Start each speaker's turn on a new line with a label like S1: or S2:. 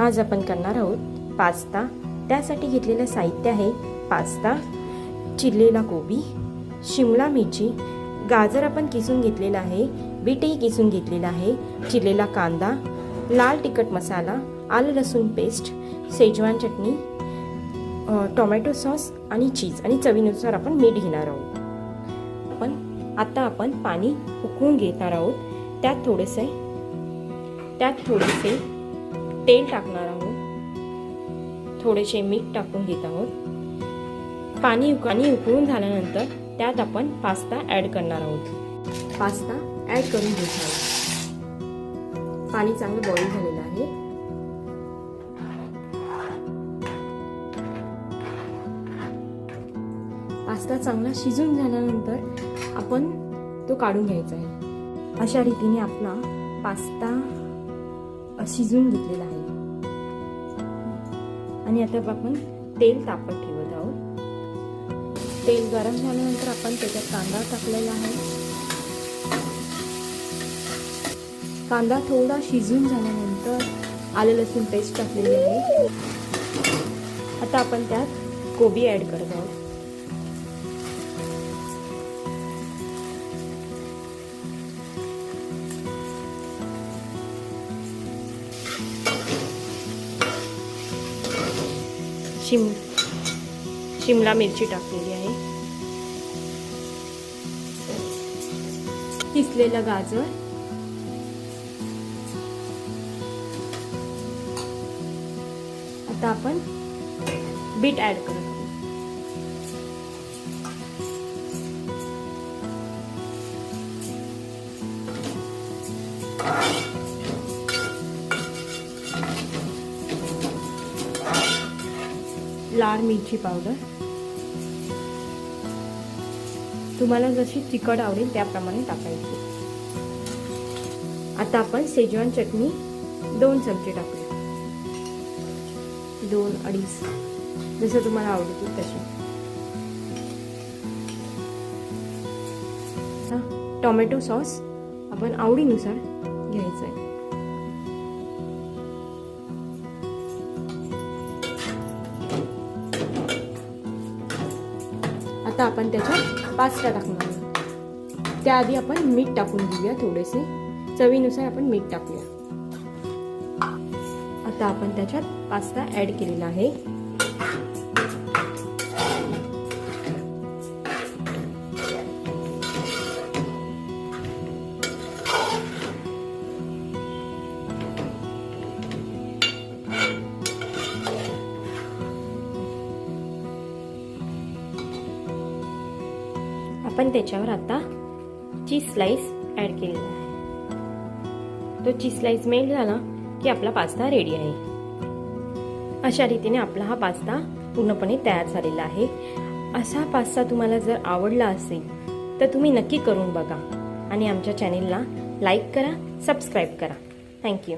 S1: आज आपण करणार आहोत पास्ता. त्यासाठी घेतलेलं साहित्य आहे पास्ता चिरलेला कोबी शिमला मिरची गाजर आपण किसून घेतलेला आहे बीटही किसून घेतलेला आहे चिरलेला कांदा लाल तिखट मसाला आलं लसूण पेस्ट सेजवान चटणी टोमॅटो सॉस आणि चीज आणि चवीनुसार आपण मीठ घेणार आहोत. आपण आता आपण पाणी उकळून घेणार आहोत. त्यात थोडेसे त्यात थोडेसे तेल टाकणार आहोत. थोडेसे मीठ टाकून घेत आहोत. पाणी पाणी उकळून झाल्यानंतर त्यात आपण पास्ता ॲड करणार आहोत. पास्ता ॲड करून घेत आहोत. पाणी चांगलं बॉईल झालेलं आहे. पास्ता चांगला शिजून झाल्यानंतर आपण तो काढून घ्यायचा आहे. अशा रीतीने आपला पास्ता शिजून घेतलेला आहे. आणि आता आपण तेल तापत ठेवत आहोत. तेल गरम झाल्यानंतर आपण त्याच्यात कांदा टाकलेला आहे. कांदा थोडा शिजून झाल्यानंतर आलं लसूण पेस्ट टाकलेली आहे. आता आपण त्यात कोबी ॲड करत आहोत. शिम शिमला मिरची टाकलेली आहे. किसलेलं गाजर. आता आपण बीट ॲड करू. लाल मिरची पावडर. तुम्हाला जशी तिखट आवडेल त्याप्रमाणे टाकायची. आता आपण सेजवान चटणी दोन चमचे टाकूया. दोन अडीच. जसं तुम्हाला आवडतील तशी आता टोमॅटो सॉस आपण आवडीनुसार घ्यायचं आहे आता आपण त्याच्यात पास्ता टाकणार आहोत. त्याआधी आपण मीठ टाकून घेऊया थोडेसे. चवीनुसार आपण मीठ टाकूया. आता आपण त्याच्यात पास्ता ऍड केलेला आहे. आपण त्याच्यावर आता चीज स्लाइस ॲड केलेला आहे. तो चीज स्लाइस मेल्ट झाला की आपला पास्ता रेडी आहे. अशा रीतीने आपला हा पास्ता पूर्णपणे तयार झालेला आहे. असा पास्ता तुम्हाला जर आवडला असेल तर तुम्ही नक्की करून बघा. आणि आमच्या चॅनेलला लाईक करा सबस्क्राईब करा. थँक्यू